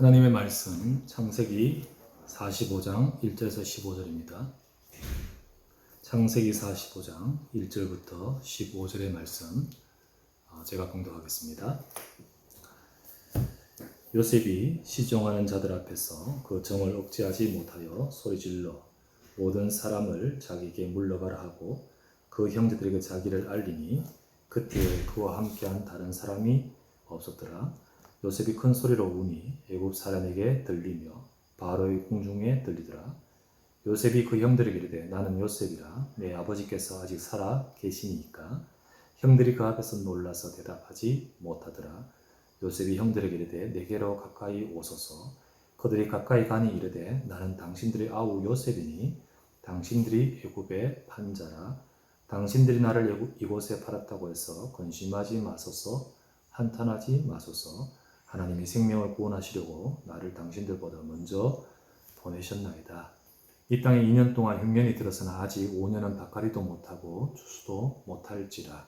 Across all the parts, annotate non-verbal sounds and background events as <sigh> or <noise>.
하나님의 말씀 창세기 45장 1절에서 15절입니다. 창세기 45장 1절부터 15절의 말씀 어, 제가 공독하겠습니다. 요셉이 시종하는 자들 앞에서 그 정을 억제하지 못하여 소리질러 모든 사람을 자기에게 물러가라 하고 그 형제들에게 자기를 알리니 그때 그와 함께한 다른 사람이 없었더라. 요셉이 큰 소리로 우니 애굽 사람에게 들리며 바로의 궁중에 들리더라. 요셉이 그 형들에게 이르되 나는 요셉이라. 내 아버지께서 아직 살아 계시니까. 형들이 그 앞에서 놀라서 대답하지 못하더라. 요셉이 형들에게 이르되 내게로 가까이 오소서. 그들이 가까이 가니 이르되 나는 당신들의 아우 요셉이니 당신들이 애굽의 판자라. 당신들이 나를 이곳에 팔았다고 해서 건심하지 마소서 한탄하지 마소서 하나님이 생명을 구원하시려고 나를 당신들보다 먼저 보내셨나이다. 이 땅에 2년 동안 흉년이 들어서나 아직 5년은 밭가리도 못하고 추수도 못할지라.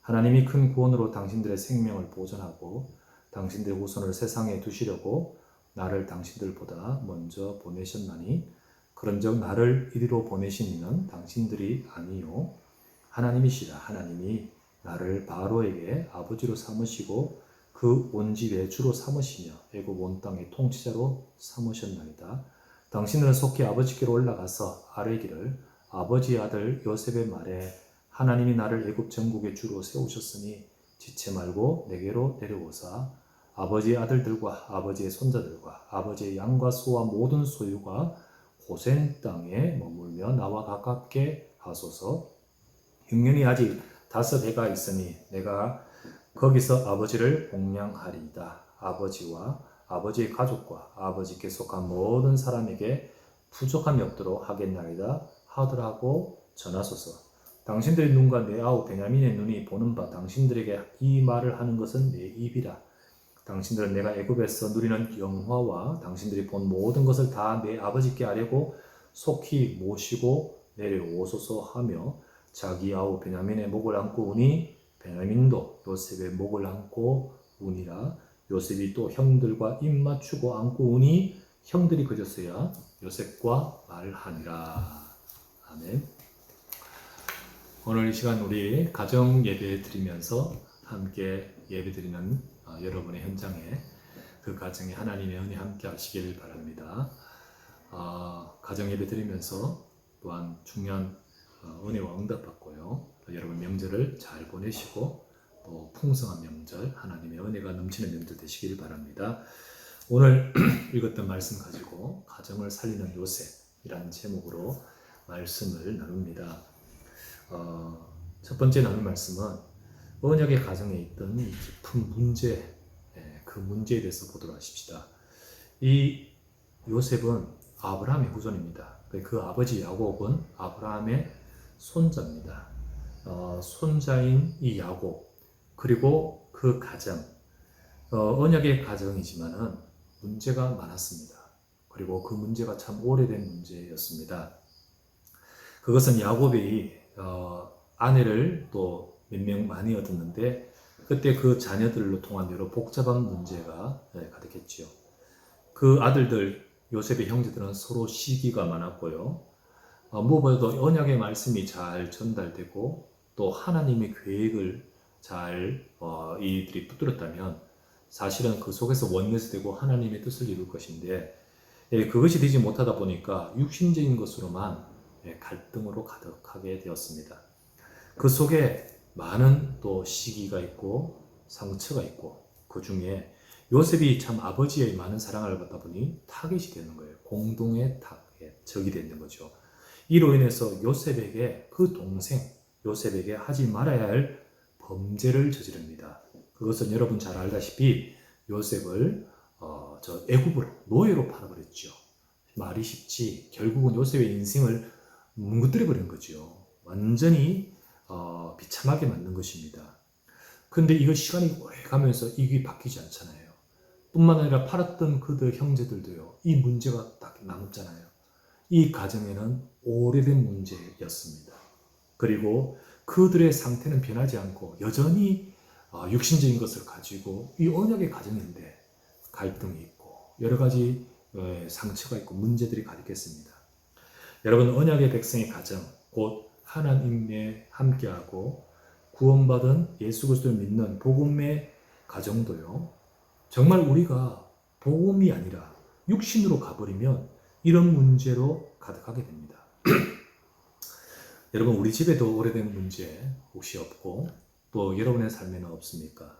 하나님이 큰 구원으로 당신들의 생명을 보존하고 당신들의 후손을 세상에 두시려고 나를 당신들보다 먼저 보내셨나니 그런즉 나를 이리로 보내신 이는 당신들이 아니요 하나님이시라 하나님이 나를 바로에게 아버지로 삼으시고 그 온 집의 주로 삼으시며 애굽 온 땅의 통치자로 삼으셨나이다. 당신들은 속히 아버지께로 올라가서 아뢰기를 아버지의 아들 요셉의 말에 하나님이 나를 애굽 전국의 주로 세우셨으니 지체 말고 내게로 내려오사 아버지의 아들들과 아버지의 손자들과 아버지의 양과 소와 모든 소유가 고센 땅에 머물며 나와 가깝게 하소서 흉년이 아직 다섯 해가 있으니 내가 거기서 아버지를 공양하리이다. 아버지와 아버지의 가족과 아버지께 속한 모든 사람에게 부족함이 없도록 하겠나이다 하더라고 전하소서. 당신들의 눈과 내 아우 베냐민의 눈이 보는 바 당신들에게 이 말을 하는 것은 내 입이라. 당신들은 내가 애굽에서 누리는 영화와 당신들이 본 모든 것을 다 내 아버지께 아뢰고 속히 모시고 내려오소서 하며 자기 아우 베냐민의 목을 안고 우니 베냐민도 요셉의 목을 안고 우니라. 요셉이 또 형들과 입 맞추고 안고 우니 형들이 그저서야 요셉과 말하니라. 아멘. 오늘 이 시간 우리 가정 예배 드리면서 함께 예배 드리는 어, 여러분의 현장에 그 가정에 하나님의 은혜 함께 하시길 바랍니다. 어, 가정 예배 드리면서 또한 중요한 어, 은혜와 응답 받고요. 또 여러분 명절을 잘 보내시고 또 풍성한 명절, 하나님의 은혜가 넘치는 명절 되시길 바랍니다. 오늘 <clears throat> 읽었던 말씀 가지고 가정을 살리는 요셉이라는 제목으로 말씀을 나눕니다. 어, 첫 번째 나눌 말씀은 언약의 가정에 있던 이 깊은 문제, 예, 그 문제에 대해서 보도록 하십시다. 이 요셉은 아브라함의 후손입니다. 그 아버지 야곱은 아브라함의 손자입니다. 어, 손자인 이 야곱 그리고 그 가정 어, 언약의 가정이지만은 문제가 많았습니다. 그리고 그 문제가 참 오래된 문제였습니다. 그것은 야곱이 어, 아내를 또 몇 명 많이 얻었는데 그때 그 자녀들로 통한 여러 복잡한 문제가 네, 가득했지요. 그 아들들 요셉의 형제들은 서로 시기가 많았고요. 어, 무엇보다도 언약의 말씀이 잘 전달되고 또 하나님의 계획을 잘 어, 이들이 붙들었다면 사실은 그 속에서 원내스되고 하나님의 뜻을 이룰 것인데 예, 그것이 되지 못하다 보니까 육신적인 것으로만 예, 갈등으로 가득하게 되었습니다. 그 속에 많은 또 시기가 있고 상처가 있고 그 중에 요셉이 참 아버지의 많은 사랑을 받다 보니 타겟이 되는 거예요. 공동의 타겟, 적이 되는 거죠. 이로 인해서 요셉에게 그 동생 요셉에게 하지 말아야 할 범죄를 저지릅니다. 그것은 여러분 잘 알다시피 요셉을 어, 저 애굽으로 노예로 팔아버렸죠. 말이 쉽지 결국은 요셉의 인생을 뭉그뜨려 버린 거죠. 완전히 어, 비참하게 만든 것입니다. 근데 이거 시간이 오래 가면서 이게 바뀌지 않잖아요. 뿐만 아니라 팔았던 그들 형제들도요. 이 문제가 딱 남잖아요. 이 가정에는 오래된 문제였습니다. 그리고 그들의 상태는 변하지 않고 여전히 어, 육신적인 것을 가지고 이 언약의 가정인데 갈등이 있고 여러 가지 어, 상처가 있고 문제들이 가득했습니다. 여러분 언약의 백성의 가정 곧 하나님에 함께하고 구원받은 예수 그리스도를 믿는 복음의 가정도요. 정말 우리가 복음이 아니라 육신으로 가버리면 이런 문제로 가득하게 됩니다. <clears throat> 여러분 우리 집에도 오래된 문제 혹시 없고 또 여러분의 삶에는 없습니까?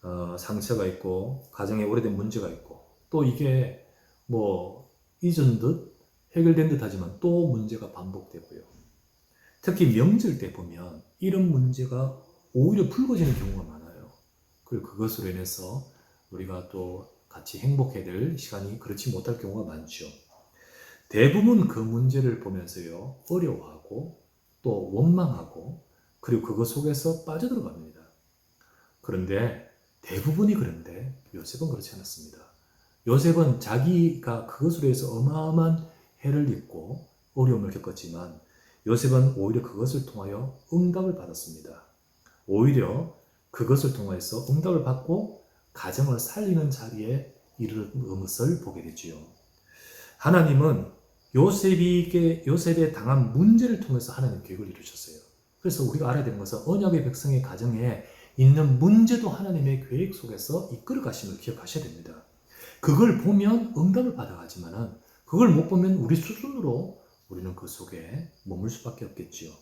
어, 상처가 있고 가정에 오래된 문제가 있고 또 이게 뭐 잊은 듯 해결된 듯 하지만 또 문제가 반복되고요. 특히 명절 때 보면 이런 문제가 오히려 불거지는 경우가 많아요. 그리고 그것으로 인해서 우리가 또 같이 행복해야 될 시간이 그렇지 못할 경우가 많죠. 대부분 그 문제를 보면서요, 어려워하고 또 원망하고 그리고 그것 속에서 빠져들어갑니다. 그런데 대부분이 그런데 요셉은 그렇지 않았습니다. 요셉은 자기가 그것으로 해서 어마어마한 해를 입고 어려움을 겪었지만 요셉은 오히려 그것을 통하여 응답을 받았습니다. 오히려 그것을 통해서 응답을 받고 가정을 살리는 자리에 이르는 것을 보게 되지요. 하나님은 요셉에게 요셉에 당한 문제를 통해서 하나님 계획을 이루셨어요. 그래서 우리가 알아야 되는 것은 언약의 백성의 가정에 있는 문제도 하나님의 계획 속에서 이끌어 가심을 기억하셔야 됩니다. 그걸 보면 응답을 받아가지만은 그걸 못 보면 우리 수준으로 우리는 그 속에 머물 수밖에 없겠지요.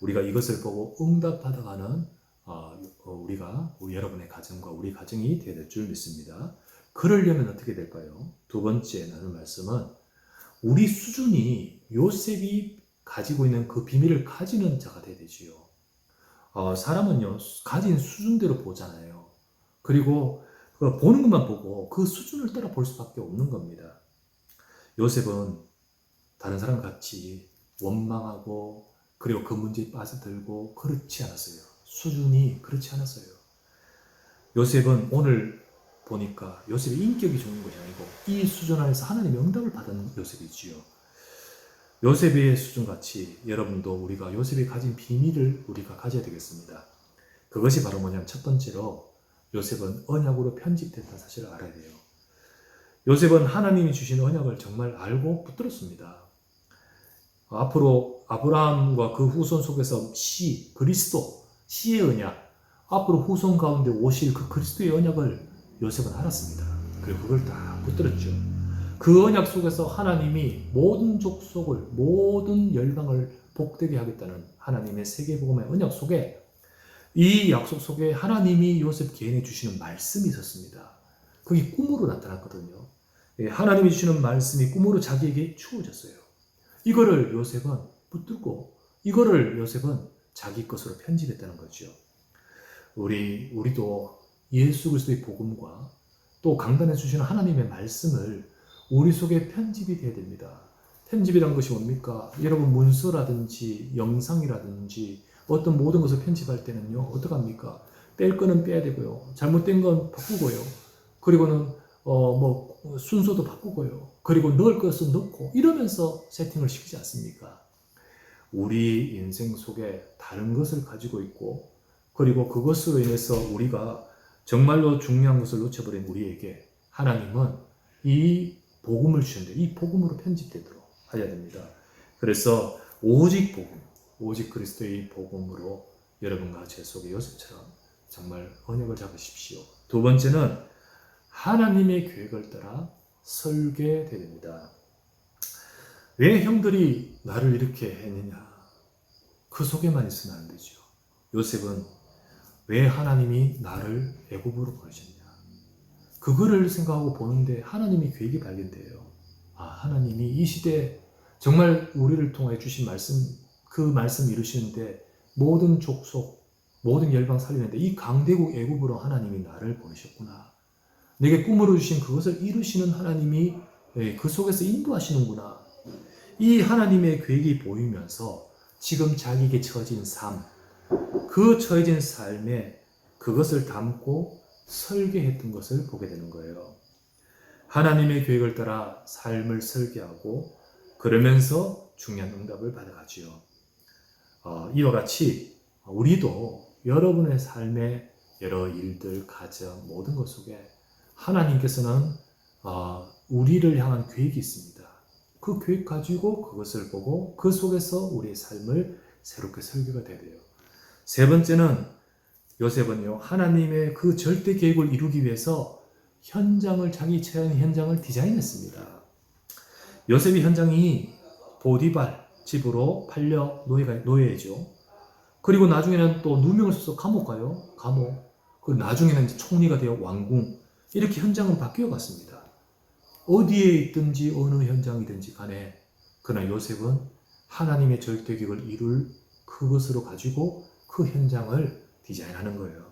우리가 이것을 보고 응답 받아가는 어, 우리가 우리 여러분의 가정과 우리 가정이 되어야 될 줄 믿습니다. 그러려면 어떻게 될까요? 두 번째 나눌 말씀은 우리 수준이 요셉이 가지고 있는 그 비밀을 가지는 자가 되야 되지요. 어, 사람은요 가진 수준대로 보잖아요. 그리고 그 보는 것만 보고 그 수준을 따라 볼 수밖에 없는 겁니다. 요셉은 다른 사람 같이 원망하고 그리고 그 문제에 빠져들고 그렇지 않았어요. 수준이 그렇지 않았어요. 요셉은 오늘 보니까 요셉의 인격이 좋은 것이 아니고 이 수준 안에서 하나님의 응답을 받은 요셉이지요. 요셉의 수준 같이 여러분도 우리가 요셉이 가진 비밀을 우리가 가져야 되겠습니다. 그것이 바로 뭐냐면 첫 번째로 요셉은 언약으로 편집됐다는 사실을 알아야 돼요. 요셉은 하나님이 주신 언약을 정말 알고 붙들었습니다. 앞으로 아브라함과 그 후손 속에서 시, 그리스도, 시의 언약, 앞으로 후손 가운데 오실 그 그리스도의 언약을 요셉은 알았습니다. 그리고 그걸 다 붙들었죠. 그 언약 속에서 하나님이 모든 족속을, 모든 열방을 복되게 하겠다는 하나님의 세계복음의 언약 속에 이 약속 속에 하나님이 요셉 개인에 주시는 말씀이 있었습니다. 그게 꿈으로 나타났거든요. 예, 하나님이 주시는 말씀이 꿈으로 자기에게 주어졌어요. 이거를 요셉은 붙들고 이거를 요셉은 자기 것으로 편집했다는 거죠. 우리 우리도 예수 그리스도의 복음과 또 강단해 주시는 하나님의 말씀을 우리 속에 편집이 돼야 됩니다. 편집이란 것이 뭡니까? 여러분 문서라든지 영상이라든지 어떤 모든 것을 편집할 때는요 어떻게 합니까? 뺄 거는 빼야 되고요. 잘못된 건 바꾸고요. 그리고는 어 뭐 순서도 바꾸고요. 그리고 넣을 것은 넣고 이러면서 세팅을 시키지 않습니까? 우리 인생 속에 다른 것을 가지고 있고 그리고 그것으로 인해서 우리가 정말로 중요한 것을 놓쳐버린 우리에게 하나님은 이 복음을 주셨는데 이 복음으로 편집되도록 하셔야 됩니다. 그래서 오직 복음, 오직 그리스도의 복음으로 여러분과 제 속에 요셉처럼 정말 언약을 잡으십시오. 두 번째는 하나님의 계획을 따라 설계되야 됩니다. 왜 형들이 나를 이렇게 했느냐? 그 속에만 있으면 안 되죠. 요셉은 왜 하나님이 나를 애굽으로 보내셨냐? 그거를 생각하고 보는데 하나님이 계획이 발견돼요. 아, 하나님이 이 시대 정말 우리를 통해 주신 말씀, 그 말씀 이루시는데 모든 족속, 모든 열방 살리는데 이 강대국 애굽으로 하나님이 나를 보내셨구나. 내게 꿈으로 주신 그것을 이루시는 하나님이 예, 그 속에서 인도하시는구나. 이 하나님의 계획이 보이면서 지금 자기에게 처진 삶, 그 처해진 삶에 그것을 담고 설계했던 것을 보게 되는 거예요. 하나님의 계획을 따라 삶을 설계하고 그러면서 중요한 응답을 받아가지요. 어, 이와 같이 우리도 여러분의 삶의 여러 일들, 가정, 모든 것 속에 하나님께서는 아, 우리를 향한 계획이 있습니다. 그 계획 가지고 그것을 보고 그 속에서 우리의 삶을 새롭게 설계가 돼야 돼요. 세 번째는 요셉은요 하나님의 그 절대 계획을 이루기 위해서 현장을 자기 처한 현장을 디자인했습니다. 요셉의 현장이 보디발 집으로 팔려 노예가 노예죠. 그리고 나중에는 또 누명을 써서 감옥 가요. 감옥. 그 나중에는 총리가 되어 왕궁 이렇게 현장은 바뀌어 갔습니다. 어디에 있든지 어느 현장이든지 간에 그러나 요셉은 하나님의 절대 계획을 이룰 그것으로 가지고 그 현장을 디자인하는 거예요.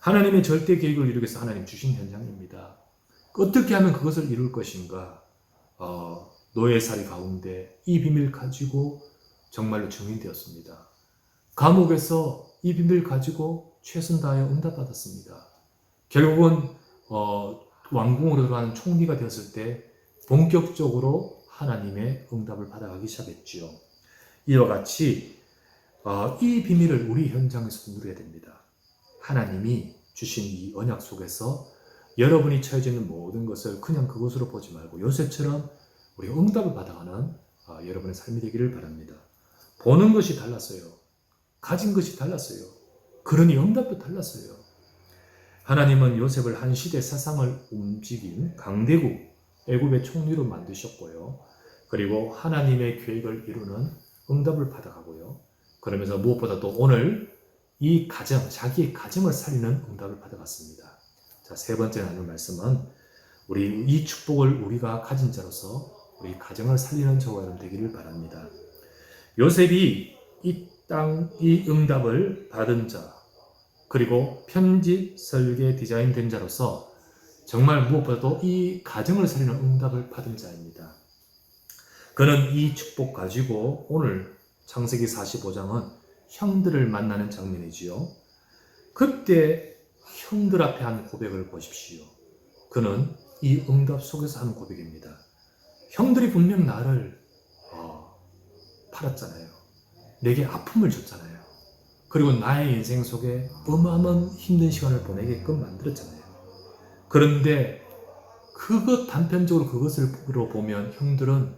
하나님의 절대 계획을 이루기 위해서 하나님 주신 현장입니다. 어떻게 하면 그것을 이룰 것인가? 어, 노예살이 가운데 이 비밀 가지고 정말로 증인되었습니다. 감옥에서 이 비밀 가지고 최선 다하여 응답받았습니다. 결국은 어, 왕궁으로 들어가는 총리가 되었을 때 본격적으로 하나님의 응답을 받아가기 시작했지요. 이와 같이 어, 이 비밀을 우리 현장에서 누려야 됩니다. 하나님이 주신 이 언약 속에서 여러분이 처해져 있는 모든 것을 그냥 그것으로 보지 말고 요셉처럼 우리 응답을 받아가는 어, 여러분의 삶이 되기를 바랍니다. 보는 것이 달랐어요. 가진 것이 달랐어요. 그러니 응답도 달랐어요. 하나님은 요셉을 한 시대 사상을 움직인 강대국 애굽의 총리로 만드셨고요. 그리고 하나님의 계획을 이루는 응답을 받아가고요. 그러면서 무엇보다 도 오늘 이 가정, 자기의 가정을 살리는 응답을 받아갔습니다. 자, 세 번째 나눌 말씀은 우리 이 축복을 우리가 가진 자로서 우리 가정을 살리는 저와 여러분 되기를 바랍니다. 요셉이 이 땅, 이 응답을 받은 자, 그리고 편집, 설계, 디자인 된 자로서 정말 무엇보다도 이 가정을 살리는 응답을 받은 자입니다. 그는 이 축복 가지고 오늘 창세기 45장은 형들을 만나는 장면이지요. 그때 형들 앞에 한 고백을 보십시오. 그는 이 응답 속에서 하는 고백입니다. 형들이 분명 나를 어, 팔았잖아요. 내게 아픔을 줬잖아요. 그리고 나의 인생 속에 어마어마한 힘든 시간을 보내게끔 만들었잖아요. 그런데 그것 단편적으로 그것을로 보면 형들은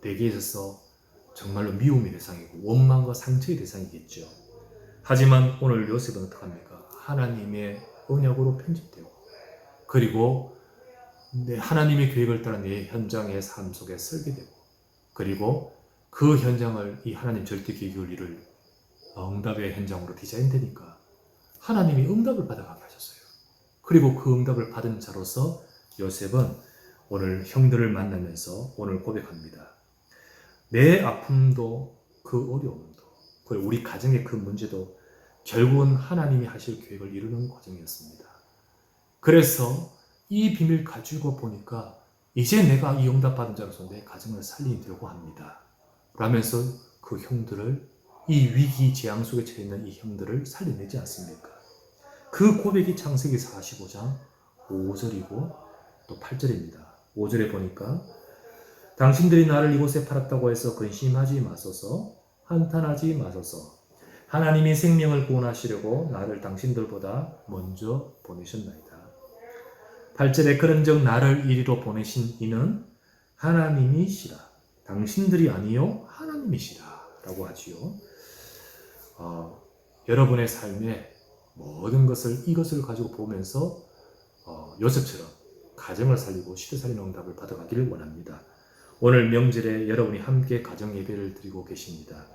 내게 있어서 정말로 미움의 대상이고 원망과 상처의 대상이겠죠. 하지만 오늘 요셉은 어떡합니까? 하나님의 언약으로 편집되고 그리고 내 하나님의 계획을 따라 내 현장의 삶 속에 설계되고 그리고 그 현장을 이 하나님 절대 계획을 이룰 응답의 현장으로 디자인되니까 하나님이 응답을 받아가게 하셨어요. 그리고 그 응답을 받은 자로서 요셉은 오늘 형들을 만나면서 오늘 고백합니다. 내 아픔도 그 어려움도 그리고 우리 가정의 그 문제도 결국은 하나님이 하실 계획을 이루는 과정이었습니다. 그래서 이 비밀 가지고 보니까 이제 내가 이 응답 받은 자로서 내 가정을 살리려고 합니다. 라면서 그 형들을 이 위기 재앙 속에 처해 있는 이 형들을 살려내지 않습니까? 그 고백이 창세기 45장 5절이고 또 8절입니다. 5절에 보니까 당신들이 나를 이곳에 팔았다고 해서 근심하지 마소서 한탄하지 마소서 하나님이 생명을 구원하시려고 나를 당신들보다 먼저 보내셨나이다. 8절에 그런즉 나를 이리로 보내신 이는 하나님이시라 당신들이 아니요 하나님이시라 라고 하지요. 어, 여러분의 삶에 모든 것을 이것을 가지고 보면서 어, 요셉처럼 가정을 살리고 시대 살리는 응답을 받아가기를 원합니다. 오늘 명절에 여러분이 함께 가정 예배를 드리고 계십니다.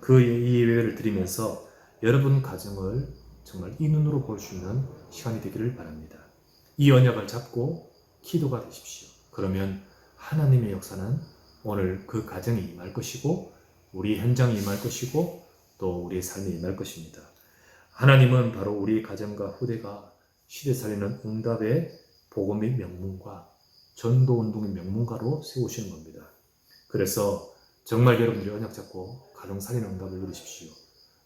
그 예배를 드리면서 여러분 가정을 정말 이 눈으로 볼 수 있는 시간이 되기를 바랍니다. 이 언약을 잡고 기도가 되십시오. 그러면 하나님의 역사는 오늘 그 가정에 임할 것이고 우리 현장에 임할 것이고 또 우리의 삶에 임할 것입니다. 하나님은 바로 우리 가정과 후대가 시대 살리는 응답의 복음의 명문과 전도 운동의 명문가로 세우시는 겁니다. 그래서 정말 여러분들이 언약 잡고 가정 살리는 응답을 누리십시오.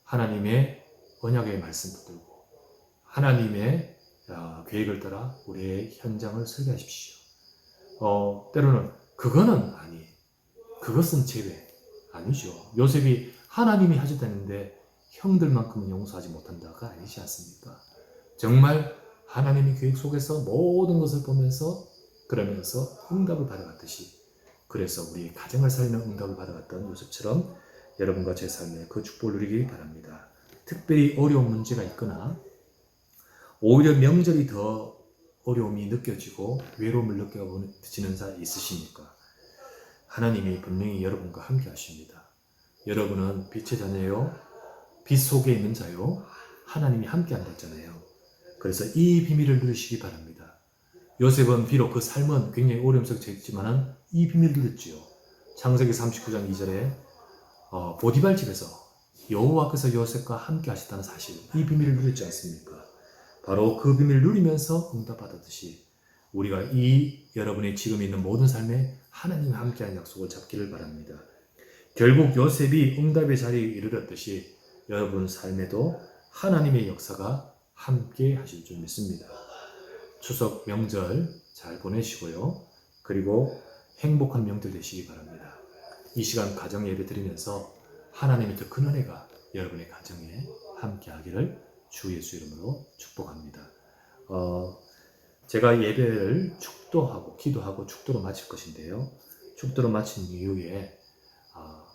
하나님의 언약의 말씀 붙들고 하나님의 아, 계획을 따라 우리의 현장을 설계하십시오. 어, 때로는 그거는 아니, 그것은 제외 아니죠. 요셉이 하나님이 하셨다는데 형들만큼은 용서하지 못한다가 아니지 않습니까? 정말 하나님의 계획 속에서 모든 것을 보면서 그러면서 응답을 받아갔듯이 그래서 우리 가정을 살리는 응답을 받아갔던 요셉처럼 여러분과 제 삶에 그 축복을 누리기 바랍니다. 특별히 어려운 문제가 있거나 오히려 명절이 더 어려움이 느껴지고 외로움을 느껴지는 사이 있으십니까? 하나님이 분명히 여러분과 함께 하십니다. 여러분은 빛의 자녀요, 빛 속에 있는 자요, 하나님이 함께 한다 했잖아요. 그래서 이 비밀을 누리시기 바랍니다. 요셉은 비록 그 삶은 굉장히 어려움 속에 있지만은 이 비밀을 누렸지요. 창세기 39장 2절에 어, 보디발 집에서 여호와께서 요셉과 함께 하셨다는 사실, 이 비밀을 누렸지 않습니까? 바로 그 비밀을 누리면서 응답받았듯이 우리가 이 여러분의 지금 있는 모든 삶에 하나님과 함께하는 약속을 잡기를 바랍니다. 결국 요셉이 응답의 자리에 이르렀듯이 여러분 삶에도 하나님의 역사가 함께 하실 줄 믿습니다. 추석 명절 잘 보내시고요. 그리고 행복한 명절 되시기 바랍니다. 이 시간 가정 예배 드리면서 하나님의 더 큰 은혜가 여러분의 가정에 함께 하기를 주 예수 이름으로 축복합니다. 어, 제가 예배를 축도하고 기도하고 축도로 마칠 것인데요. 축도로 마친 이후에 어,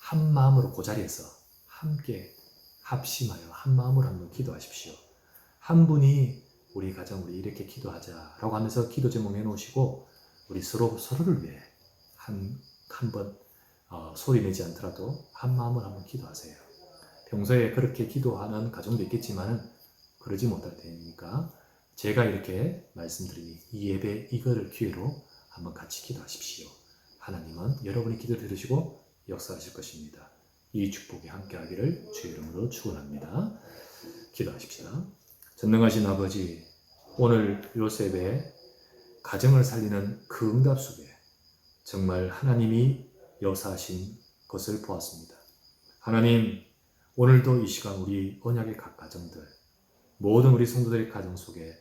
한 마음으로 그 자리에서 함께 합심하여 한 마음으로 한번 기도하십시오. 한 분이 우리 가정 우리 이렇게 기도하자라고 하면서 기도 제목 해놓으시고 우리 서로 서로를 위해 한 한번 어, 소리 내지 않더라도 한 마음을 한번 기도하세요. 평소에 그렇게 기도하는 가정도 있겠지만은 그러지 못할 때니까 제가 이렇게 말씀드리니 이 예배 이거를 기회로 한번 같이 기도하십시오. 하나님은 여러분의 기도를 들으시고 역사하실 것입니다. 이 축복이 함께하기를 주의 이름으로 축원합니다. 기도하십시다. 전능하신 아버지, 오늘 요셉의 가정을 살리는 그 응답 속에 정말 하나님이 역사하신 것을 보았습니다. 하나님, 오늘도 이 시간 우리 언약의 각 가정들, 모든 우리 성도들의 가정 속에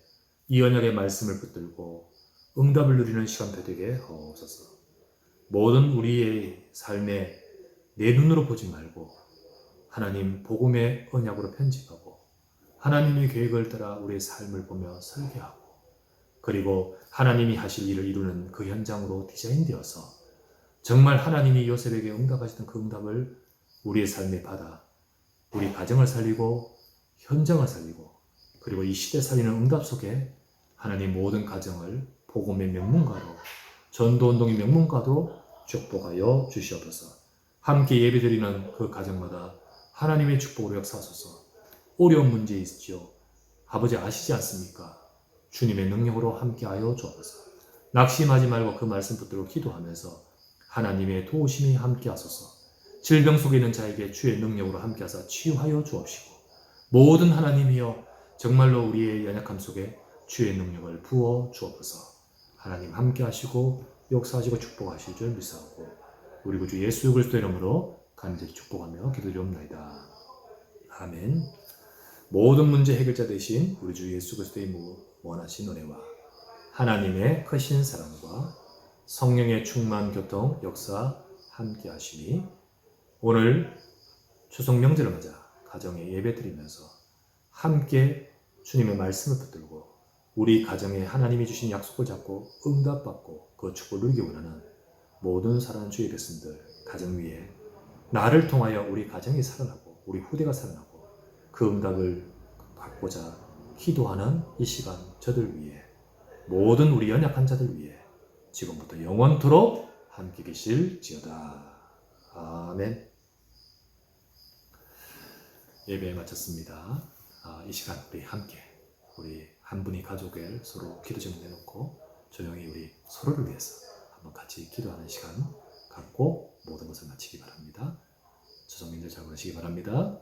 이 언약의 말씀을 붙들고 응답을 누리는 시간 되게 하옵소서. 모든 우리의 삶에 내 눈으로 보지 말고 하나님 복음의 언약으로 편집하고 하나님의 계획을 따라 우리의 삶을 보며 설계하고 그리고 하나님이 하실 일을 이루는 그 현장으로 디자인되어서 정말 하나님이 요셉에게 응답하셨던 그 응답을 우리의 삶에 받아 우리 가정을 살리고 현장을 살리고 그리고 이 시대 살리는 응답 속에 하나님 모든 가정을 복음의 명문가로 전도운동의 명문가로 축복하여 주시옵소서. 함께 예배드리는 그 가정마다 하나님의 축복으로 역사하소서. 어려운 문제 있지요. 아버지 아시지 않습니까? 주님의 능력으로 함께하여 주옵소서. 낙심하지 말고 그 말씀 붙들고 기도하면서 하나님의 도우심이 함께하소서. 질병 속에 있는 자에게 주의 능력으로 함께하사 치유하여 주옵시고 모든 하나님이여 정말로 우리의 연약함 속에 주의 능력을 부어 주옵소서. 하나님 함께하시고 역사하시고 축복하실 줄 믿사오고 우리 구주 예수 그리스도 이름으로 간절히 축복하며 기도드리옵나이다. 아멘. 모든 문제 해결자 되신 우리 주 예수 그리스도의 원하신 은혜와 하나님의 크신 사랑과 성령의 충만 교통 역사 함께 하시니 오늘 추석 명절을 맞아 가정에 예배 드리면서 함께 주님의 말씀을 붙들고 우리 가정에 하나님이 주신 약속을 잡고 응답받고 그 축복을 누리기 원하는 모든 사랑하는 주의 백성들 가정 위에 나를 통하여 우리 가정이 살아나고 우리 후대가 살아나고 그 응답을 받고자 기도하는 이 시간 저들 위해 모든 우리 연약한 자들 위해 지금부터 영원토록 함께 계실지어다. 아멘. 예배 마쳤습니다. 아, 이 시간 우리 함께 우리 한 분이 가족을 서로 기도 좀 내놓고 조용히 우리 서로를 위해서 한번 같이 기도하는 시간 갖고 모든 것을 마치기 바랍니다. 조성민들 잘 보내시기 바랍니다.